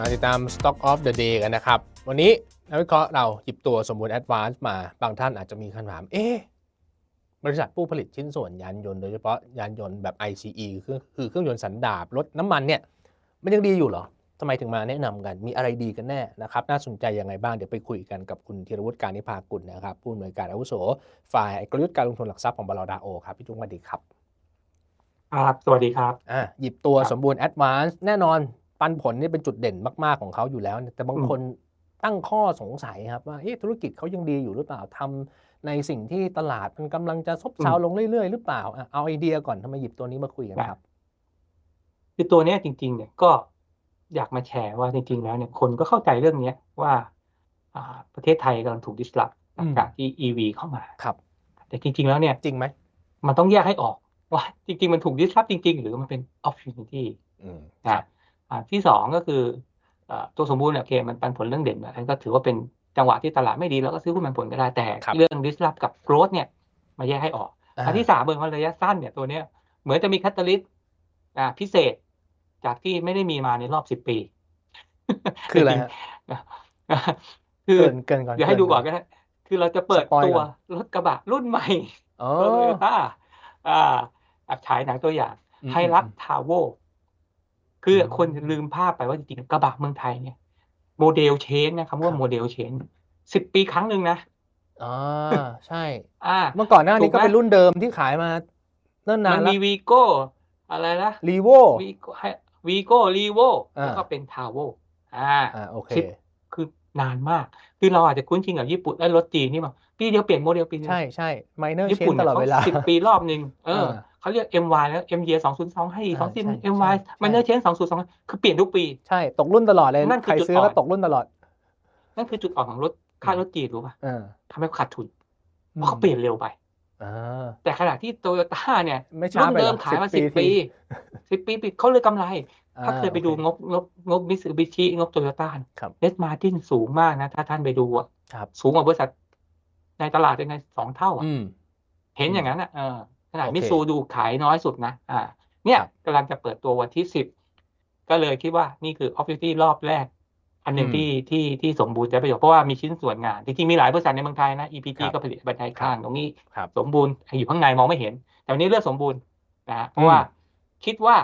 มาติดตาม Stock of the Day กันนะครับ วันนี้นักวิเคราะห์เราหยิบตัวสมบูรณ์ Advance มา บางท่านอาจจะมีคำถาม เอ๊ะบริษัทผู้ผลิตชิ้นส่วนยานยนต์โดยเฉพาะยานยนต์แบบ ICE คือคือเครื่องยนต์สันดาปรถน้ำมันเนี่ย มันยังดีอยู่เหรอทำไมถึงมาแนะนำกัน มีอะไรดีกันแน่นะครับ น่าสนใจยังไงบ้าง เดี๋ยวไปคุยกันกับคุณธีรวุฒิการนิพากุลนะครับ ผู้อำนวยการอาวุโส ฝ่ายกลยุทธ์การลงทุนหลักทรัพย์ของบลดาโอครับ พี่จุ้งสวัสดีครับ ครับ สวัสดีครับ อะหยิบตัวครับสมบูรณ์ Advance แน่นอน ปันผลนี่เป็นจุดเด่นมาก ๆ ของเขาอยู่แล้ว แต่บางอืมคนตั้งข้อสงสัยครับว่าเอ๊ะธุรกิจเขายังดีอยู่หรือเปล่าทำในสิ่งที่ตลาดมันกำลังจะซบเซาลงเรื่อย ๆ หรือเปล่าอะเอาไอเดียก่อนทำไมหยิบตัวนี้มาคุยกันครับ คือตัวเนี้ยจริง ๆ เนี่ยก็อยากมาแชร์ว่าจริง ๆ แล้วเนี่ยคนก็เข้าใจเรื่องเนี้ยว่าอ่าประเทศไทยกำลังถูกดิสลอฟอืมจากที่ EV เข้ามาครับ แต่จริง ๆ แล้วเนี่ยจริงไหมมันต้องแยกให้ออกว่าจริง ๆ มันถูกดิสลอฟจริง ๆ หรือมันเป็น opportunity อืมนะอ่า ที่สองก็คือเอ่อตัวสมบูรณ์เนี่ยโอเคมันปันผลเรื่องเด่นอันนั้นก็ถือว่าเป็นจังหวะที่ตลาดไม่ดีเราก็ซื้อหุ้นปันผลก็ได้แต่ครับเรื่อง disrupt กับ growth เนี่ยมาแยกให้ออกอ่าอันที่สามเบอร์ระยะสั้นเนี่ยตัวเนี้ยเหมือนจะมี catalyst อ่าพิเศษจากที่ไม่ได้มีมาในรอบสิบปี คืออะไรฮะคือเกินเกินก่อนเดี๋ยวให้ดูก่อนเก็ได้คือเราจะเปิดสปอยล์ตัวก่อนรถกระบะรุ่นใหม่อ๋อโตโยต้าอ่าอับฉายหนังตัวอย่างอืมไฮรักอืมทาวเว คืออมคนลืมภาพไปว่าจริงๆกระบะเมืองไทยเนี่ยโมเดลเชนนะคำคว่ารับโมเดลเชนสิบปีครั้งหนึ่งนะอ่าใช่ อ่า เมื่อก่อนหน้านี้ถูกไหมก็เป็นรุ่นเดิมที่ขายมาเนิ่นนามันนแล้วมีวีโก้อะไรนะรีโววีโก้วีโก้รีโวอ่าแล้วก็เป็นทาวเวอ่าอ่าโอเคสิบคือนานมาก คือเราอาจจะคุ้นชินกับญี่ปุ่นและรถจีนนี่มาปีเดียวเปลี่ยนโมเดลปีนึงใช่ใช่ไมเนอร์ญี่เชนปุ่นตลอดเวลาสิบปีรอบหนึ่งเอออ่า เขาเรียก MY แล้ว M year สองศูนย์สองให้อ่าสองสิบใช่ MY ใช่มันเนอร์เชนสองศูนย์สองคือเปลี่ยนทุกปี ใช่ตกรุ่นตลอดเลยนั่นคือใครจุดซื้ออ่อนก็ตกรุ่นตลอด นั่นคือจุดอ่อนของรถค่ายรถจีนรู้ป่ะอ่าทำให้เขาขาดทุนเพราะเขาเปลี่ยนเร็วไปอ่าแต่ขณะที่โตโยต้าเนี่ยไม่ช้ารุ่นไปหรเดิอมขายมา10สิบปีทีสิบปีปิดเขาเลยกำไรอ่ถ้าเคยไปโอดูงบงบงบมิสบิชิงบโตโยต้าครับเนสมาจิ้นสูงมากนะ ถ้าท่านไปดูอะครับสูงกว่าบริษัทในตลาดยังไงสองเท่าอะอืมเห็นอย่างนั้นอะเออ ขนาดโอเคมิตซูดูขายน้อยสุดนะ อ่า เนี่ยครับกำลังจะเปิดตัววันที่สิบ ก็เลยคิดว่านี่คือ opportunity รอบแรก อันหนึ่งอืมที่ที่ที่สมบูรณ์ใช้ประโยชน์เพราะว่ามีชิ้นส่วนงาน จริงๆ มีหลายบริษัทในเมืองไทยนะ EPG ครับก็ผลิตบันไดข้างตรงนี้ครับสมบูรณ์อยู่ข้างในมองไม่เห็น แต่วันนี้เลือกสมบูรณ์นะฮะเพอืราะมว่าคิดว่า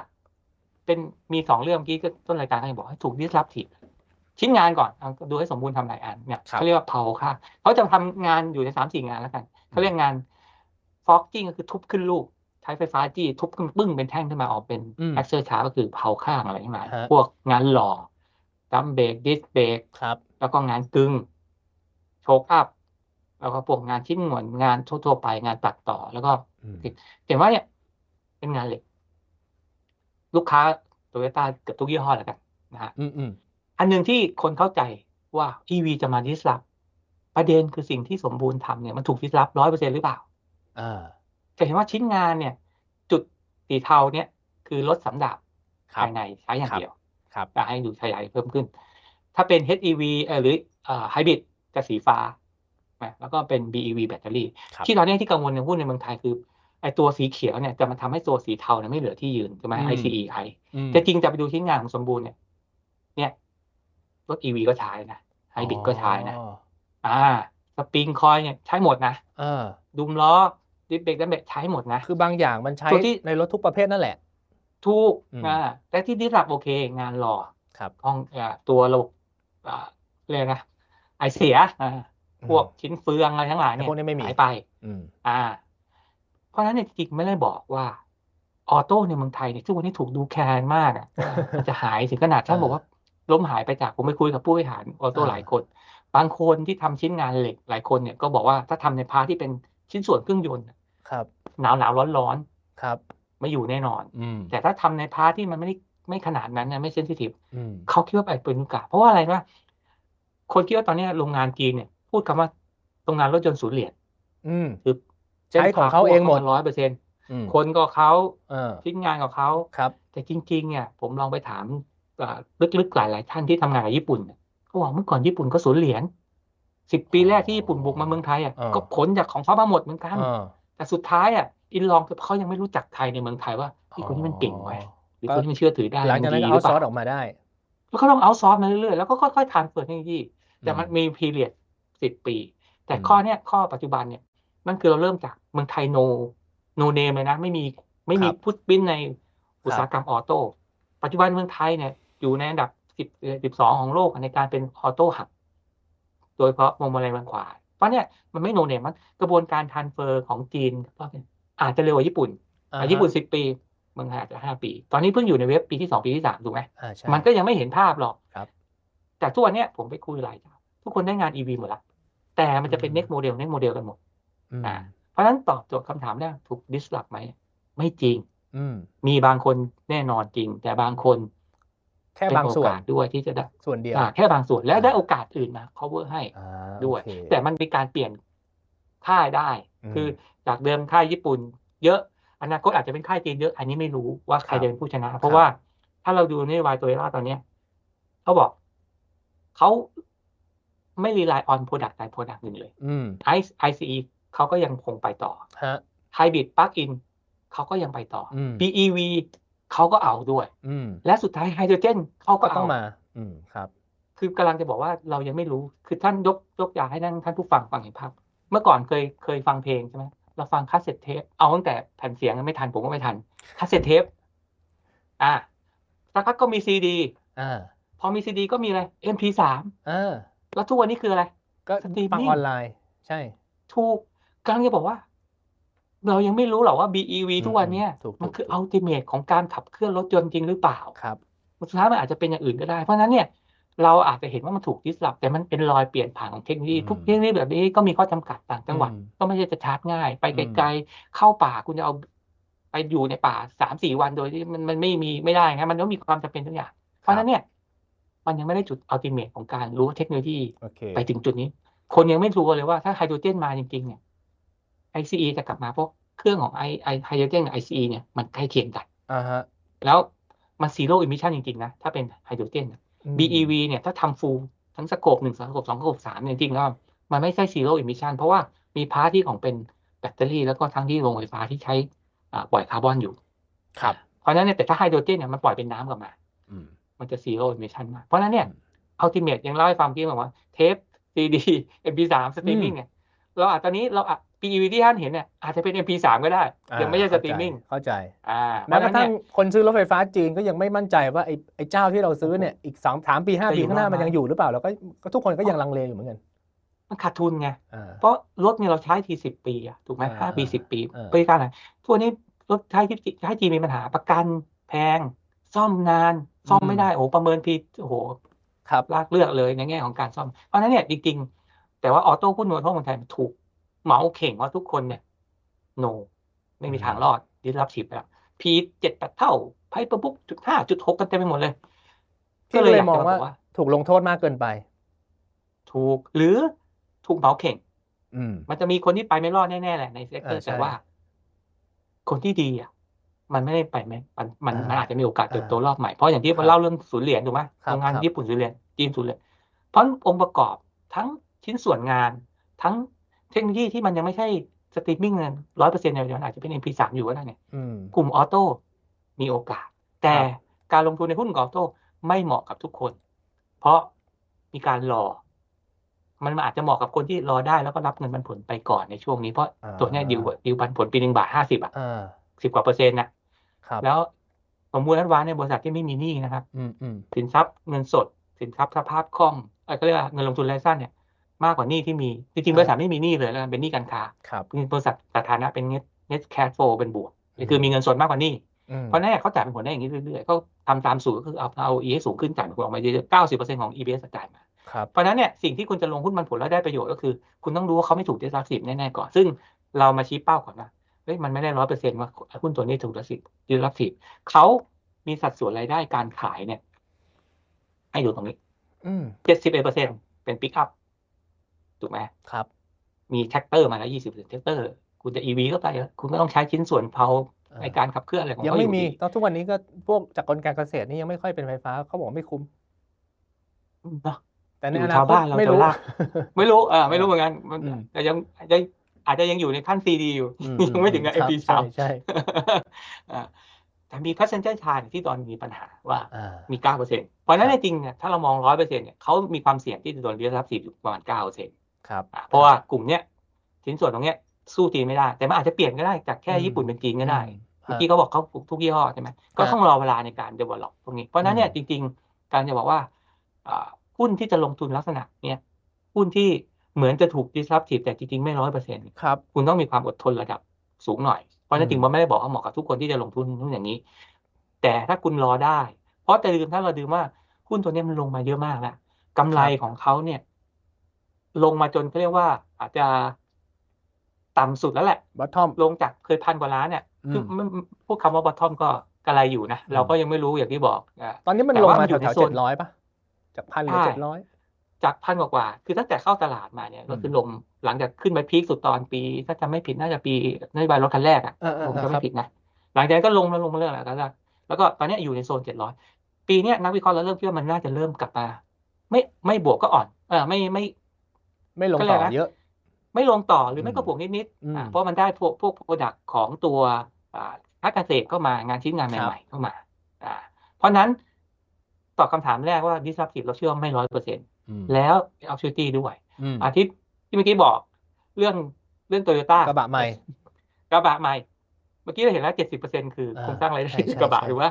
เป็นมีสองเรื่องเมื่อกี้ก็ต้นรายการก็บอกให้ถูก disruptive ชิ้นงานก่อนเอาดูให้สมบูรณ์ทำหลายอันเนี่ยครับเขาเรียกว่าเผาค่ะเขาจะทำงานอยู่ในสามสี่งานแล้วกันเขาเรียกงาน forging ก็คือทุบขึ้นลูก ใช้ไฟฟ้าจี้ทุบขึ้นปึ้งเป็นแท่งขึ้นมาออกเป็นอืมแอคเซอร์ชาร์ก็คือเผาข้างอะไรทั้งหลายฮะพวกงานหล่อดัมเบรกดิสเบรกครับแล้วก็งานกึ่งโชกอัพแล้วก็พวกงานชิ้นหมวนงานทั่วๆไปงานตัดต่อแล้วก็อืมเห็นว่าเนี่ย เป็นงานเหล็ก ลูกค้าโตโยต้าเกือบทุกยี่ห้อแล้วกันนะฮะอืมอืมอันหนึ่งที่คนเข้าใจว่า EV จะมาดิสล p ประเด็นคือสิ่งที่สมบูรณ์ทำเนี่ยมันถูกดิสล p ร้อยเปอร์เซ็นหรือเปล่าอ่า จะเห็นว่าชิ้นงานเนี่ย จุดสีเทาเนี่ยคือรถสำดับครับภายในใช้อย่างครับเดียวครับจะให้ดูขยายเพิ่มขึ้น ถ้าเป็น HEV เอ่อหรือไฮบริดจะสีฟ้านะแล้วก็เป็น BEV แบตเตอรี่ครับที่ตอนนี้ที่กังวลในหุ้นในเมืองไทยคือไอ้ตัวสีเขียวเนี่ยจะมาทำให้ตัวสีเทาเนี่ยไม่เหลือที่ยืนใช่ไหมอืม ICE I อืมแต่จริงจะไปดูชิ้นงานของสมบูรณ์เนี่ย เนี่ยรถ EV ก็ใช้นะไฮบริดก็ใช้นะอ๋ออ่า สปริงคอยเนี่ยใช้หมดนะอ่าดุมล้อ ดิสเบรกดัมเบรกใช้หมดนะ คือบางอย่างมันใช้ตัวที่ในรถทุกประเภทนั่นแหละ ถูกอืมอ่าแต่ที่ดิสรับโอเค งานหล่อครับห้องอ่าตัวระบบอ่าเรียกนะไอเสียอ่าพวกชิ้นเฟืองอะไรทั้งหลายเนี่ยไอ้พวกนี้ไม่มีหายไปอืมอ่า เพราะฉะนั้นเนี่ยจริงๆไม่ได้บอกว่าออโต้ในเมืองไทยเนี่ยทุกวันนี้ถูกดูแคลนมากอะมันจะหายถึงขนาดท่านอ่าบอกว่าล้มหายไปจากผมไปคุยกับผู้บริหารออโต้อ่าหลายคน บางคนที่ทำชิ้นงานเหล็กหลายคนเนี่ยก็บอกว่าถ้าทำในพาร์ทที่เป็น ชิ้นส่วนเครื่องยนต์น่ะครับ หนาวหนาวร้อนร้อนครับๆไม่อยู่แน่นอนอืมแต่ถ้าทำในพาร์ทที่มันไม่ได้ไม่ขนาดนั้นนะไม่เซนซิทีฟอืมเขาคิดว่าไปเป็นโอกาสเพราะว่าอะไรนะคนคิดว่าตอนนี้โรงงานจีนเนี่ย พูดคำว่าโรงงานรถยนต์ศูนย์เหรียญอืมคือใช้ของเขาเองหมดร้อยเปอร์เซ็นต์อืมคนก็เขาเออชิ้นงานกับเขาครับ แต่จริง ๆ เนี่ย ผมลองไปถามอ่าลึกๆหลายๆท่านที่ทำงานกับญี่ปุ่นเนี่ยเขาบอกเมื่อก่อนญี่ปุ่นก็ศูนย์เหรียญ สิบปีแรกที่ญี่ปุ่นบุกมาเมืองไทยอะอ่าก็ขนจากของเขามาหมดเหมือนกันเออแต่สุดท้ายอะอินลองคือเขายังไม่รู้จักไทยในเมืองไทยว่าไอ้คนนี้มันเก่งไว้ยหรือคนนี้มันเชื่อถือได้หลังจากนั้นก็ดีเอาหรือเปซอล่าสออกมาได้แล้วก็ต้องเอาซอฟต์มาเรื่อยๆแล้วก็ค่อยๆทานเฟิร์เทคโนโลยีแต่มันมีพีเรียดสิบปี แต่อืมข้อเนี้ยข้อปัจจุบันเนี่ยนั่นคือเราเริ่มจากเมืองไทยโนโนเนมเลยนะ ไม่มีไม่มีครับพุทบินในอุตสาหกรรมออโต้ปัจจุบันเมืองไทยเนี่ยอยู่ในอันดับสิบสิบสองของโลกในการเป็นออโต้หับ โดยเฉพาะวงมาลัยบางขวาเพราะเนี่ยมันไม่โนเนมมันกระบวนการทันเฟอร์ของจีนก็เป็นอาจจะเร็วกว่าญี่ปุ่นอ่าอะฮะญี่ปุ่นสิบปีเมืองไทยอาจจะห้าปี ตอนนี้เพิ่งอยู่ในเว็บปีที่สองปีที่สามถูกไหมอ่าใช่มันก็ยังไม่เห็นภาพหรอกครับแต่ทุกวันเนี้ยผมไปคุยหลายเจ้าทุกคนได้งาน EV หมดละแต่มันจะเป็นอืม next model next model กันหมดอืมอ่าเพราะฉะนั้นตอบโจทย์คำถามแรกถูก disrupt ไหมไม่จริงอืมมีบางคนแน่นอนจริง แต่บางคน แค่เป็นบางโอส่วนกาสด้วยที่จะได้ส่วนเดียวอ่าแค่บางส่วนแล้วอ่าได้โอกาสอื่นมา cover ให้อ่าด้วยโอเคแต่มันมีการเปลี่ยนค่ายได้อืมคือจากเดิมค่ายญี่ปุ่น เยอะอนาคตอาจจะเป็นค่ายจีนเยอะ อันนี้ไม่รู้ว่าใครครับจะเป็นผู้ชนะ เพราะว่าถ้าเราดูนโยบายตัวเองตอนเนี้ยเขาบอกเขาไม่รีไลน์ออนโปรดักต์ใดโปรดักต์หนึ่งเลยอืมไอ ICE เขาก็ยังคงไปต่อฮะไฮบริดปลั๊กอินเขาก็ยังไปต่ออม BEV เขาก็เอาด้วย อืมและสุดท้ายไฮโดรเจนเขาก็ก็ต้เอาองมา อืมครับ คือกำลังจะบอกว่าเรายังไม่รู้ คือท่านยกยกอยากให้ท่านท่านผู้ฟังฟังเห็นภาพเมื่อก่อนเคยเคยฟังเพลงใช่ไหมเราฟังคาสเซ็ตเทปเอาตั้งแต่แผ่นเสียงไม่ทันผมก็ไม่ทันคาสเซ็ตเทปอ่าสักพักก็มีซีดีอ่าพอมีซีดีก็มีอะไร MP3 อ่าแล้วทุกวันนี้คืออะไร ก็สตรีมมิ่งฟังออนไลน์ ใช่ ถูกกำลังจะบอกว่า เรายังไม่รู้หรอกว่า BEV อืมทุกวันเนี้ยถูกมันถูกคือถูกอัลติเมทของการขับเคลื่อนรถยนต์จริงหรือเปล่าครับสุดท้ายมันอาจจะเป็นอย่างอื่นก็ได้เพราะฉะนั้นเนี่ยเราอาจจะเห็นว่ามันถูกดิสลอฟแต่มันเป็นรอยเปลี่ยนผ่านของเทคโนโลยีอืมทุกเทคโนโลยีแบบนี้ก็มีข้อจำกัดต่างจังหวัดอืมก็ไม่ใช่จะชาร์จง่าย ไปอืมไกลๆเข้าป่าคุณจะเอาไปอยู่ในป่าสามสี่วันโดยที่มันมันไม่มีไม่ได้ไงมันต้องมีความจำเป็นทุกอย่าง เพราะฉะนั้นเนี่ย มันยังไม่ได้จุดอัลติเมทของการรู้ว่าเทคโนโลยีโอเคไปถึงจุดนี้ คนยังไม่รู้เลยว่าถ้าไฮโดรเจนมาจริงๆเนี่ย ICE จะกลับมาเพราะเครื่องของไอไอไฮโดรเจนกับ ICE เนี่ยมันใกล้เคียงกันอ่าฮะแล้วมันซีโร่อิมิชันจริง ๆ นะ ถ้าเป็นไฮโดรเจนอืม BEV เนี่ยถ้าทำฟูลทั้งสโคปหนึ่งสโคปสองสโคปสามเนี่ยจริงๆแล้วมันไม่ใช่ซีโร่อิมิชันเพราะว่ามีพาร์ทที่ของเป็นแบตเตอรี่แล้วก็ทั้งที่โรงไฟฟ้าที่ใช้อ่าปล่อยคาร์บอนอยู่ ครับ เพราะฉะนั้นเนี่ยแต่ถ้าไฮโดรเจนเนี่ยมันปล่อยเป็นน้ำกลับมาอืมมันจะซีโร่อิมิชันมากเพราะฉะนั้นเนี่ยอืมอัลติเมทยังเล่าให้ฟังพี่บอกว่าเทปซีดี MP3 สตรีมมิ่งเนี่ย เราอาจตอนนี้เราอาจ PEV ที่ท่านเห็นเนี่ยอาจจะเป็น MP3 ก็ได้อ่ายังไม่ใช่สเข้าตรีมมิ่งเข้าใจอ่าแม้กระทั่งเพาฉนั้นเนี่ยคนซื้อรถไฟฟ้าจีนก็ยังไม่มั่นใจว่าไอ้ไอ้เจ้าที่เราซื้อเนี่ยอีกสองสามปีห้าจะปีอยู่ข้างหน้ารอดไหมมันยังอยู่หรือเปล่าแล้วก็ก็ทุกคนก็ยังลังเลอยู่เหมือนกันมันขาดทุนไงอ่าเพราะรถเนี่ยเราใช้ทีสิบปีอะถูกไหมอ่าห้าปีอ่าสิบปีอ่าบริการอะไรทั่วนี้รถใช้ที่ใช้จีนมีปัญหาประกันแพง ซ่อมนาน ซ่อมไม่ได้โอ้โหประเมินพีโอ้โหครับลากเลือกเลยในแง่ของการซ่อมเพราะฉะนั้นเนี่ยจริงๆ แต่ว่าออโต้หุ้นนวลทั่วเมืองไทยมันถูกเหมาเข่งว่าทุกคนเนี่ยโน ไม่มีทางรอดดิสรับสิบแล้วพีเจ็ดแปดเท่าไพ่ประปุ๊บจุดห้าจุดหกกันเต็มไปหมดเลยพี่ก็เลยอยากมองจะว่าบอกว่า ถูกลงโทษมากเกินไป ถูกหรือถูกเหมาเข่งอืมมันจะมีคนที่ไปไม่รอดแน่ๆแหละในเซกเตอร์อ่าใช่แต่ว่า คนที่ดีอะ มันไม่ได้ไปไหมมันมันอ่ามัมันอาจจะมีโอกาสเติบโตอ่ารอบใหม่เพราะอย่างที่ครับเล่าเรื่องศูนย์เหรียญถูกไหมครับโรงงานครับญี่ปุ่นศูนย์เหรียญจีนศูนย์เหรียญเพราะองค์ประกอบทั้ง ชิ้นส่วนงาน ทั้งเทคโนโลยีที่มันยังไม่ใช่สตรีมมิ่งร้อยเปอร์เซ็นต์เนี่ยอาจจะเป็น MP3 อยู่ก็ได้เนี่ยอืมกลุ่มออโต้มีโอกาส แต่ครับการลงทุนในหุ้นออโต้ไม่เหมาะกับทุกคน เพราะมีการรอ มันอาจจะเหมาะกับคนที่รอได้แล้วก็รับเงินปันผลไปก่อนในช่วงนี้เพราะอ่าตัวเนี้ยดิวดิวปันผลปีหนึ่งบาทห้าสิบอะอ่าสิบกว่าเปอร์เซ็นต์นะครับแล้วสมมูลนัดวานในบริษัทที่ไม่มีหนี้นะครับอืมอืมสินทรัพย์เงินสด สินทรัพย์สภาพคล่องเอ่อก็เรียกว่าเงินลงทุนระยะสั้นเนี่ย มากกว่าหนี้ที่มี จริงๆ บริษัทไม่มีหนี้เลยแล้วกันเป็นหนี้การค้าครับบริษัทสถานะเป็น net net cash flow เป็นบวกคือมีเงินสดมากกว่าหนี้อืมเพราะฉะนั้นเนยเขาจ่ายเป็นผลได้อย่างนี้เรื่อยๆเขาทำตามสูตรก็คือเอาเอา e ให้สูงขึ้นจ่ายเป็นผลออกมาเยอะๆเก้าสิบเปอร์เซ็นต์ของ EBS จ่ายมาครับเพราะฉะนั้นเนี่ยสิ่งที่คุณจะลงหุ้นมันผลแล้วได้ประโยชน์ก็คือ คุณต้องรู้ว่าเขาไม่ถูก disruptive แน่ๆก่อน ซึ่งเรามาชี้เป้าก่อนว่าเฮ้ยมันไม่ได้ร้อยเปอร์เซ็นต์ว่าหุ้นตัวนี้ถูก disruptive disruptive เขามีสัดส่วนรายได้การขายเนี่ย ให้ดูตรงนี้อืมเจ็ดสิบเอ็ดเปอร์เซ็นต์เป็นปิกอัพ ถูกไหมครับ มีแท็กเตอร์มาแล้วยี่สิบเปอร์เซ็นต์แท็กเตอร์ คุณจะ EV ก็ไปแล้วคุณก็ต้องใช้ชิ้นส่วนเพาอ่าในการขับเคลื่อนอะไรของยังเขาอไม่ยู่มีดีตอนทุกวันนี้ก็พวกจากกลการเกษตรนี่ยังไม่ค่อยเป็นไฟฟ้าเขาบอกไม่คุ้มเนอะแต่ในอยู่อนาชาวคตบ้านเราไม่จะรู้ลากไม่รู้เออไม่รู้เหมือนกันมันอืมแต่ยังอาจจะอาจจะยังอยู่ในขั้นซีดีอยู่อืยังไม่ถึงกับครับ MP3 ใช่ใช่อ่าแต่มี passenger car เนี่ยที่ตอนมีปัญหาว่าอ่ามี9%เพราะฉะนั้นคในรับจริงเนี่ยถ้าเรามอง100%เนี่ยเขามีความเสี่ยงที่จะโดนเรียกรับสิบอยู่ประมาณ9%ครับอะเพราะว่ากลุ่มเนี้ยชิ้นส่วนตรงเนี้ยสู้จีนไม่ได้ แต่มันอาจจะเปลี่ยนก็ได้จากแค่อืมญี่ปุ่นเป็นจีนก็ได้อืมเมื่อกี้เขาบอกเขาทุกยี่ห้อใช่ไหมก็ฮะต้องรอเวลาในการ develop ตรงนี้เพราะฉะนั้นเนี่ยอืจมริง ๆ การจะบอกว่าอ่าหุ้นที่จะลงทุนลักษณะเนี่ยหุ้นที่เหมือนจะถูก disruptive แต่จริง ๆ ไม่ร้อยเปอร์เซ็นต์ครับคุณต้องมีความอดทนระดับสูงหน่อย เพราะฉะนั้นอืมจึงว่าไม่ได้บอกว่าเหมาะกับทุกคนที่จะลงทุนหุ้นอย่างนี้ แต่ถ้าคุณรอได้ เพราะแต่ลืมถ้าเราลืมว่าหุ้นตัวเนี้ยมันลงมาเยอะมากแล้วกำไรของเขาเนี่ย ลงมาจนเขาเรียกว่า อาจจะต่ำสุดแล้วแหละบอททอมลงจากเคยพันกว่าล้านเนี่ยอืมคือไม่ไม่พูดคำว่าบอททอมก็กระไรอยู่นะอืมเราก็ยังไม่รู้อย่างที่บอกอ่าตอนนี้มันแต่ลงว่ามามันอยู่แถวในๆโซนเจ็ดร้อยป่ะจากพันเหรือใช่เจ็ดร้อยจากพันกว่าๆคือตั้งแต่เข้าตลาดมาเนี่ยอืมก็คือลงหลังจากขึ้นไปพีคสุดตอนปี ถ้าจำไม่ผิดน่าจะปีนโยบายรถคันแรกอะเออเออผมเออจำครัไม่บผิดนะหลังจากนั้นก็ลงมาลงมาเรื่อยๆแล้วก็แล้วก็ตอนเนี้ยอยู่ในโซนเจ็ดร้อยปีเนี้ยนักวิเคราะห์เราเริ่มคิดว่ามันน่าจะเริ่มกลับมา ไม่ไม่บวกก็อ่อนเออไม่ไม่ ไม่ลงก็เรีต่ยกอนะเยอะ ไม่ลงต่อหรือไม่อืมก็บวกนิดอืมๆอ่าเพราะมันได้พวกพวกโปรดักของตัวอ่าภาคเกษตรเข้ามางานชิ้นงานครับใหม่ๆเข้ามาอ่าเพราะฉะนั้นตอบคำถามแรกว่า disruptive เราเชื่อว่าไม่ร้อยเปอร์เซ็นต์อืมแล้ว opportunity ด้วยอืมอาทิตย์ที่เมื่อกี้บอกเรื่องเรื่องโตโยต้ากระบะใหม่กระบะใหม่ เมื่อกี้เราเห็นแล้วเจ็ดสิบเปอร์เซ็นคืออ่าโครงสร้างรายได้ใช่ใช่กระบะใช่หรือว่า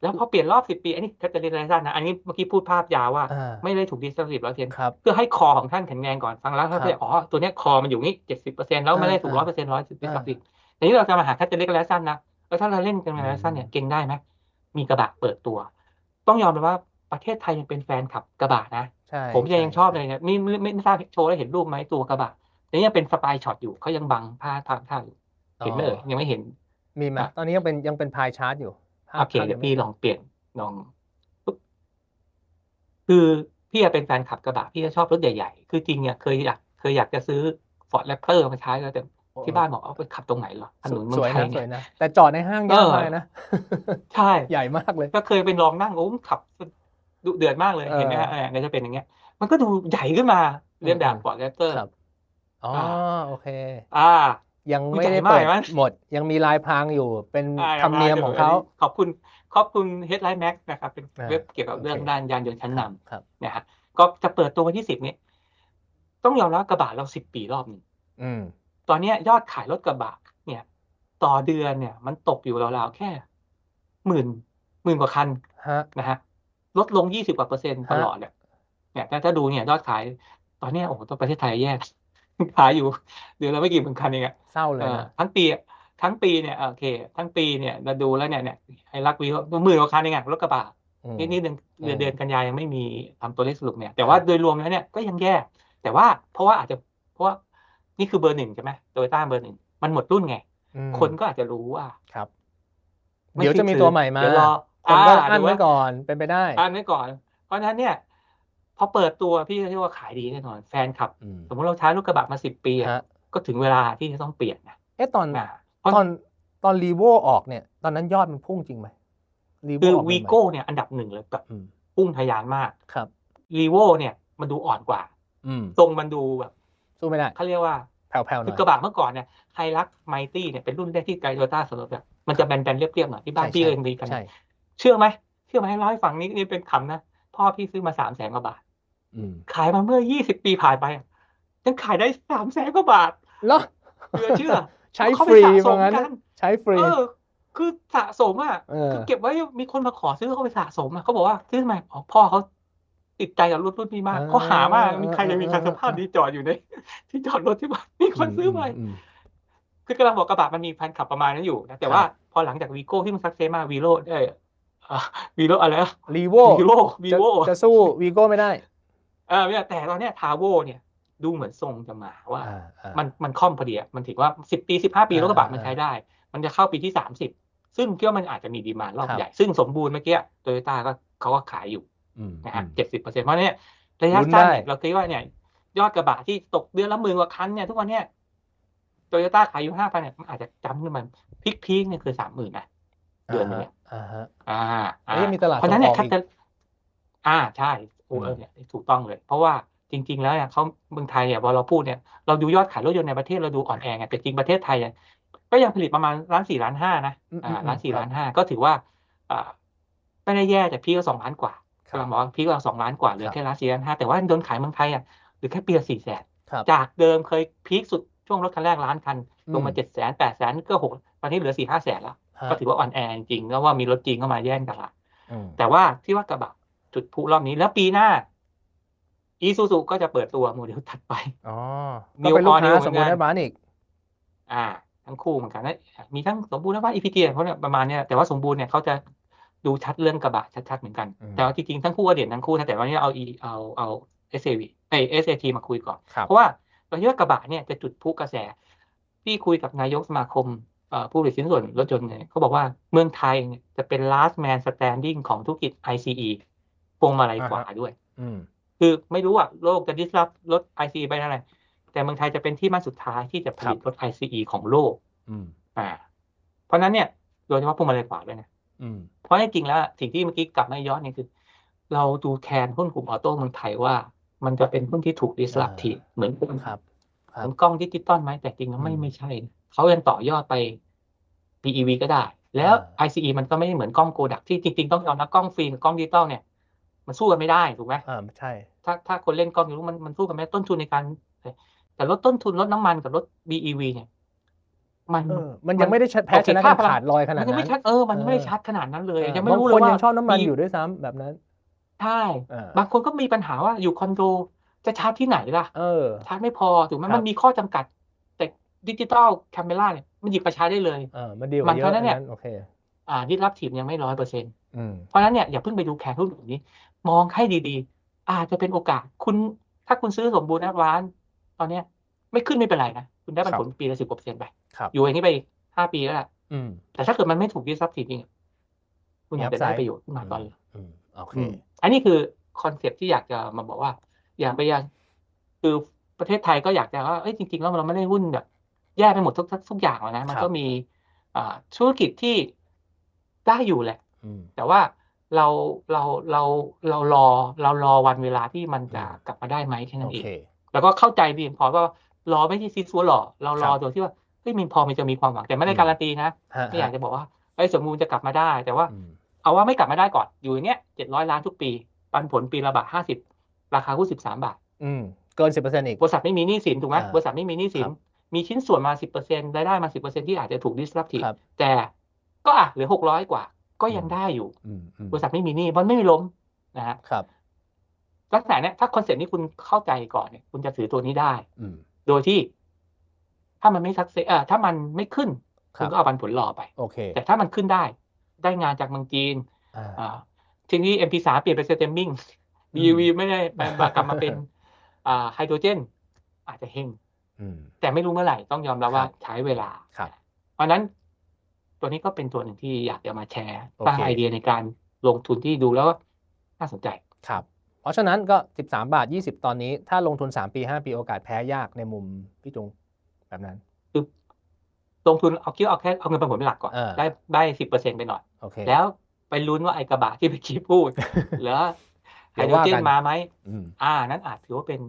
แล้วพอเปลี่ยนรอบสิบปี อันนี้แคตเตอร์ไรซันนะ อันนี้เมื่อกี้พูดภาพยาวว่าอ่าไม่ได้ถูกดิสทริบร้อยเปอร์เซ็นครับเพื่อให้คอของท่านแข็งแรงก่อนฟังแล้วครัเขาบจะอ๋อ ตัวเนี้ยคอมันอยู่นี่เจ็ดสิบเปอร์เซ็นแล้วไม่ได้ถูกร้อ่าอยเปอร์เซ็นต์ร้อยดิสอ่าทริบทีนี้เราจะมาหาแคตเตอร์ไรซันนะ แล้วถ้าเราเล่นกันไรซันเนี่ยเก่งได้ไหมมีกระบะเปิดตัว ต้องยอมรับว่าประเทศไทยยังเป็นแฟนขับกระบะนะใช่ผมยังใยังชอบเลยเนี่ยไม่ไม่ไม่ไม่ทราบโชว์แล้วเห็นรูปไหมตัวกระบะแต่นี่ยังเป็นสปายช็อตอยู่เขายังบังผ้าผ้าผ้าอยู่เห็นไหมเอ่ยยังไม่เห็นมีไหมอะตอนนี้ยังเป็นยังเป็นพายชาร์ตอยู่ภาพ โอเคภาพเดี๋ยวงพี่ไม่ลองเปลี่ยนลองปุ๊บคือพี่อะเป็นแฟนขับกระบะพี่จะชอบรถใหญ่ๆ คือจริงเนี่ยเคยอยากเคยอยากจะซื้อ Ford Raptor มาใช้แล้วแต่โอ้ที่บ้านบอกเอาไปขับตรงไหนเหรอถสนนเมืสองวยไทนะยสเนี่วยยนะแต่จอดในห้างยากเออมากเลยนะ ใช่ใหญ่มากเลย ก็เคยไปลองนั่งโอ้มขับดุเดือดมากเลยเออเห็นไหมฮะเออเนี่ยจะเป็นอย่างเงี้ย มันก็ดูใหญ่ขึ้นมาเรียนแบบอืม Ford Raptor ครับอ๋ออ่าโอเค อ่า ยังอุ๊ยไม่ได้ใหญ่มากเปิดเห็นไหมหมด ยังมีลายพรางอยู่เป็นอ่าธรรมเนียมของเขาขอบคุณขอบคุณ Headline Max นะครับ เป็นอ่าเว็บเกี่ยวกับเรื่องโอเคด้านยานยนต์ชั้นนครับำนะฮะก็จะเปิดตัววันที่สิบนี้ ต้องยอมรับว่ากระบะเราสิบปีรอบหนึ่งอืมตอนเนี้ยยอดขายรถกระบะเนี่ย ต่อเดือนเนี่ย มันตกอยู่ราวๆแค่หมื่นหมื่นกว่าคันฮะนะฮะลดลงยี่สิบกว่าเปอร์เซ็นต์ตลอดเนี่ยเนี่ยถ้าถ้าดูเนี่ยยอดขาย ตอนเนี้ยโอ้โหตัวประเทศไทยแย่ ขายอยู่เดือนละไม่กี่หมื่นคันเองอะเศร้าเลเอยอนะทั้งปีทั้งปีเนี่ยโอเค ทั้งปีเนี่ยเราดูแล้วเนี่ยเนี่ยไอ้รักวีหมื่นกว่าคันเองอะรถกระบะอืมนี่นี่เดือนอืมเดือนเดือนกันยายังไม่มีทำตัวเลขสรุปเนี่ย แต่ว่าโดยรวมแล้วเนี่ยก็ยังแย่ แต่ว่าเพราะว่าอาจจะเพราะว่านี่คือเบอร์หนึ่งใช่ไหมโตโยต้าเบอร์หนึ่งมันหมดรุ่นไงอืมคนก็อาจจะรู้ว่าครับไม่เดี๋ยวจะมีซื้อตัวใหม่มาเดี๋ยวรอคนก็อ่าอั้นหรือไว้ว่าก่อนเป็นไปได้อ่านไว้ก่อน เพราะฉะนั้นเนี่ย พอเปิดตัวพี่เรียกว่าขายดีแน่นอนแฟนคลับอืมสมมติเราใช้รถกระบะมาสิบปีอะฮะก็ถึงเวลาที่จะต้องเปลี่ยนนะเอ๊ะตอนอ่าเพราะตอนตอนรีโวออกเนี่ย ตอนนั้นยอดมันพุ่งจริงไหมรีโวคือออกใหม่ๆวีโก้เนี่ยอันดับหนึ่งเลยแบบอืมพุ่งทะยานมากครับรีโวเนี่ยมันดูอ่อนกว่าอืมทรงมันดูแบบสู้ไม่ได้เขาเรียกว่าแผ่วๆหคืน่ออยกระบะเมื่อก่อนเนี่ยไฮรักไมตี้เนี่ยเป็นรุ่นแรกที่ไกโตต้าสำหรับแบบมันจะแบนๆเรียบๆหน่อยที่บ้านใช่พี่ใช่ก็ยังดีกันใช่เชื่อไหมเชื่อไหมให้เล่าให้ฟังนี่นี่เป็นคำนะพ่อพี่ซื้อมาสามแสนกว่าบาทอืม ขายมาเมื่อยี่สิบปีผ่านไปอะยังขายได้สามแสนกว่าบาทแล้วเหลือเชื่อ ใช้เขาฟไปรีสะสว่ามงั้นกันใช้ฟรีเออคือสะสมอะเออคือเก็บไว้มีคนมาขอซื้อเขาไปสะสมอะเขาบอกว่าซื้อทำไมอ๋อพ่อเขาติดใจกับรถรุ่นนี้มากเออเขาหามากมีใครเออจะมีคันเออสภาพนี้จอดอยู่ใน ที่จอดรถที่บ้านมีคนซื้อไปมคือกำลังบอกกระบะมันมีแฟนขับประมาณนั้นอยู่นะแต่ว่าพอหลังจากวีโก้ที่มันซักเซสมากวีโรเออวีโรอะไรนะรีโววีโรวีจะโวจะสู้วีโก้ไม่ได้ เออเนี่ยแต่ตอนเนี้ยทาโวเนี่ยดูเหมือนทรงจะมาว่าอ่าอ่ามันมันค่อมพอดีอะมันถือว่าสิบปีสิบห้าปีอ่ารถกระบะมันอ่าใช้ได้ มันจะเข้าปีที่สามสิบซึ่งคิดว่ามันอาจจะมีดีมานด์รอบครับใหญ่ ซึ่งสมบูรณ์เมื่อกี้โตโยต้าก็เขาก็ขายอยู่อืมนะฮะอืมเจ็ดสิบเปอร์เซ็นต์เพราะเนี่ยระยะลุ้นสั้นได้เนี่ยเราคิดว่าเนี่ย ยอดกระบะที่ตกเดือนละหมื่นกว่าคันเนี่ยทุกวันเนี่ยโตโยต้าขายอยู่ห้าพันเนี่ยมันอาจจะจำขึ้นมันพีคพีคเนี่ยคือสามหมื่นนะเดือนหนึงเนี่ยอ่าฮะอ่าแล้วยังมีตลาดเพราะฉะนั้นเนี่ยส่งออกคัอีตกเตอร์อ่าใช่ โอ้อืมเออเนี่ยถูกต้องเลย เพราะว่าจริง ๆ แล้วเนี่ยเขาเมืองไทยเนี่ยพอเราพูดเนี่ยเราดูยอดขายรถยนต์ในประเทศเราดูอ่อนแอไงแต่จริงประเทศไทยเนี่ยก็ยังผลิตประมาณล้านสี่ล้านห้านะอืมอ่าอืมล้านสี่ครับล้านห้าก็ถือว่าอ่าไม่ได้แย่แต่พี่ก็สองล้านกว่าครักำลับงบอกว่าพี่ก็สองล้านกว่าเหลืคอรับแค่ล้านสี่ล้านห้าแต่ว่าโดนขายเมืองไทยอะเหรือแค่ปีละสี่แสนครับจากเดิมเคยพีคสุดช่วงรถคันแรกล้านคันอืมลงมาเจ็ดแสนแปดแสนก็หกตอนนี้เหลือสี่ห้าแสนแล้วฮะก็ถือว่าอ่อนแอจริงๆแล้วว่ามีรถจีนเข้ามาแย่งตลาดอืมแต่ว่าที่ว่ากระบะ จุดพลุรอบนี้แล้วปีหน้า อีซูซูก็จะเปิดตัวโมเดลถัดไปอ๋อ New ก็เป็นลูก All ค้า New สมบูรณ์เหมือนกันแอดวานซ์อีก อ่า ทั้งคู่เหมือนกันนะมีทั้งสมบูรณ์และว่าอีพีทีเขาเนี่ยประมาณเนี้ยแต่ว่าสมบูรณ์เนี่ยเขาจะดูชัดเรื่องกระบะชัดๆเหมือนกันอืมแต่ว่าจริงๆทั้งคู่ก็เด่นทั้งคู่นะแต่วันนี้เอาอีเอาเอาเอสเอวีเอเอสเอทีมาคุยก่อนครับเพราะว่าเราคิดว่ากระบะเนี่ยจะจุดพลุกระแส ที่คุยกับนายกสมาคมเอ่อผู้ผลิตชิ้นส่วนรถยนต์เนี่ยเขาบอกว่าเมืองไทยเนี่ยจะเป็น last man standing ของธุรกิจ ICE พวงมาลัยขวาด้วย อืมคือไม่รู้ว่าโลกจะ disrupt รถ ICE ไปเท่าไหร่แต่เมืองไทยจะเป็นที่มั่นสุดท้ายที่จะผลิตรถ ICE ของโลก อืมอ่า เพราะฉะนั้นเนี่ยโดยเฉพาะพวงมาลัยขวาด้วยนะอืมเพราะจริงๆแล้วสิ่งที่เมื่อกี้กลับมาย้อนเนี่ยคือ เราดูแคนหุ้นกลุ่มออโต้เมืองไทยว่า มันจะเป็นหุ้นที่ถูก disruptive เหมือนกันครับคเหรับมือนกล้องดิจิตอลไหมแต่จริงแล้วไม่อืมไม่ใช่นะเขายังต่อยอดไป PEV ก็ได้ แล้วอ่า ICE มันก็ไม่ได้เหมือนกล้องโกดักที่จริง ๆ ต้องยอมนะกล้องฟิล์มกับกล้องดิจิตอลเนี่ย มันสู้กันไม่ได้ถูกไหมอ่าใช่ ถ้าถ้าคนเล่นกล้องอยู่รู้มันมันสู้กันไม่ได้ต้นทุนในการ แต่ลดต้นทุนลดน้ำมันกับรถ BEV เนี่ยมันเออมันยังไม่ได้ชัดแพ้โอเคชนะค่ากันพลังขาดลอยขนามัดนยังนั้ไม่นชัดเออมันยังไม่ได้เออชัดขนาดนั้นเลยอ่ายังไม่บางรู้คเลยนว่ายังชอบน้ำมันมีอยู่ด้วยซ้ำแบบนั้นใช่อ่าบางคนก็มีปัญหาว่าอยู่คอนโดจะชาร์จที่ไหนล่ะเออชาร์จไม่พอถูกไหมครับมันมีข้อจำกัด แต่ดิจิตอลแคมเมราเนี่ยมันหยิบมาใช้ได้เลยเออมันดีกมัว่านเยเพราะอะฉะนั้นเนี่ยอัโอเคอ่าดิสรับทีมยังไม่ร้อยเปอร์เซ็นต์อืมเพราะฉะนั้นเนี่ยอย่าเพิ่งไปดูแคนหุ้นกลุ่มนี้ มองให้ดีๆ อาจจะเป็นโอกาสคุณถ้าคุณซื้อสมบูรณ์แอดวานตอนเนี้ย ไม่ขึ้นไม่เป็นไรนะ คุณได้ปันผลปีละสิบกว่าเปอร์เซ็นต์ไปครับอยู่อย่างนี้ไปอีกห้าปีแล้วล่ะอืมแต่ถ้าเกิดมันไม่ถูกดิสรับทีจริงอะคุณอาจจะได้มี upside ประโยชน์ขึ้นมาตอนอืมโอเคอืมอันนี้คือคอนเซปต์ที่อยากจะมาบอกว่า อย่าไปยังคือประเทศไทยก็อยากจะว่าเอ้ยจริงๆแล้วเราไม่ได้หุ้นแบบแย่ไปหมดทุกทุกทุกอย่างหรอกนะ มันครับก็มีอ่าธุรกิจที่ได้อยู่แหละอืมแต่ว่า เราเราเราเรารอเรารอวันเวลาที่มันจะอืมกลับมาได้ไหมแค่นั้โอนเองเคแล้วก็เข้าใจดีพอว่ารอไม่ใช่ซีซัวหรอเรารอครับโดยที่ว่าเฮ้ยมันพอมันจะมีความหวังแต่ไม่ได้อืมการันตีนะฮะไม่อยากจะบอกว่าเอ้ยสมมูลจะกลับมาได้ แต่ว่าอืมเอาว่าไม่กลับมาได้ก่อนอยู่อย่างเงี้ยเจ็ดร้อยล้านทุกปี ปันผลปีละบาทห้าสิบราคาหุ้นสิบสามบาทอืมเกินสิบเปอร์เซ็นต์อีกบริษัทไม่มีหนี้สินถูกไหมอ่าบริษัทไม่มีหนี้สิคนรับมีชิ้นส่วนมาสิบเปอร์เซ็นต์รายได้มาสิบเปอร์เซ็นที่อาจจะถูก disruptive ครับแต่ก็อะเหลือหกร้อยกว่า ก็ยังได้อยู่อืมอืมบริษัทไม่มีหนี้มันไม่มีล้มนะฮะครับลักษณะเนี้ยถ้าคอนเซ็ปต์นี้คุณเข้าใจก่อนเนี่ย คุณจะถือตัวนี้ได้ อืมโดยที่ ถ้ามันไม่สักเซเอ่อถ้ามันไม่ขึ้นครัคุบณก็เอาปันผลรอไปโอเคแต่ถ้ามันขึ้นได้ ได้งานจากเมืองจีนอ่าอ่าทีนี้ MP3 เปลี่ยนเป็นสเตมมิ่งอืม BUV ไม่ได้ไปกลับมาเป็นอ่าไฮโดรเจน อาจจะเฮงอืมแต่ไม่รู้เมื่อไหร่ต้องยอมรับว่าครับใช้เวลาครับเพราะฉะนั้น ตัวนี้ก็เป็นตัวหนึ่งที่อยากจะมาแชร์โอเคสร้างไอเดียในการลงทุนที่ดูแล้วน่าสนใจครับ เพราะฉะนั้นก็ 13 บาท 20 ตอนนี้ ถ้าลงทุน 3 ปี 5 ปีโอกาสแพ้ยากในมุมพี่จุงแบบนั้นคือลงทุนเอาคิดว่าเอาแค่เอาเงินปันผลเป็นหลักก่อนเออได้ได้สิบเปอร์เซ็นไปหน่อยโอเคแล้วไปลุ้นว่าไอ้กระบะที่ไปกี้พูดหรือไฮเดี๋ยวโดรว่าเจกันนมาไหมอืมอ่า นั้นอาจถือว่าเป็น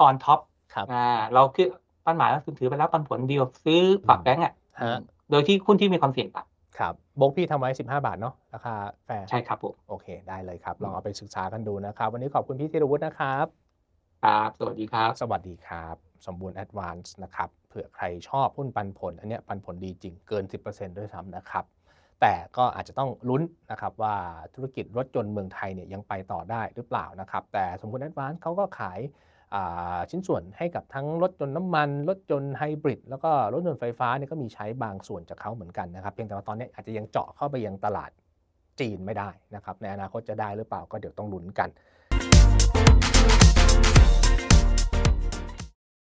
ออนท็อปครับอ่า เราคือปันหมายก็คือถือไปแล้วปันผลเดียวซื้อปรับแบงก์อะฮะ โดยที่หุ้นที่มีความเสี่ยงต่ครับโบกพี่ทำไว้ 15 บาทเนาะราคาแฟร์ำใช่ครับผมโอเค ได้เลยครับ ลองเอาไปศึกษากันดูนะครับ วันนี้ขอบคุณพี่ธีรวุฒินะครับครับสวัสดีครับ สวัสดีครับ สมบูรณ์แอดวานซ์นะครับเผื่อใครชอบหุ้นปันผล อันเนี้ยปันผลดีจริงเกิน 10%ด้วยซ้ำนะครับแต่ก็อาจจะต้องลุ้นนะครับว่าธุรกิจรถยนต์เมืองไทยเนี่ยยังไปต่อได้หรือเปล่านะครับ แต่สมบูรณ์แอดวานซ์เขาก็ขายอ่า ชิ้นส่วนให้กับทั้งรถยนต์น้ำมัน รถยนต์ไฮบริดแล้วก็รถยนต์ไฟฟ้าเนี่ยก็มีใช้บางส่วนจากเขาเหมือนกันนะครับ เพียงแต่ว่าตอนนี้อาจจะยังเจาะเข้าไปยังตลาดจีนไม่ได้นะครับในอนาคตจะได้หรือเปล่าก็เดี๋ยวต้องลุ้นกัน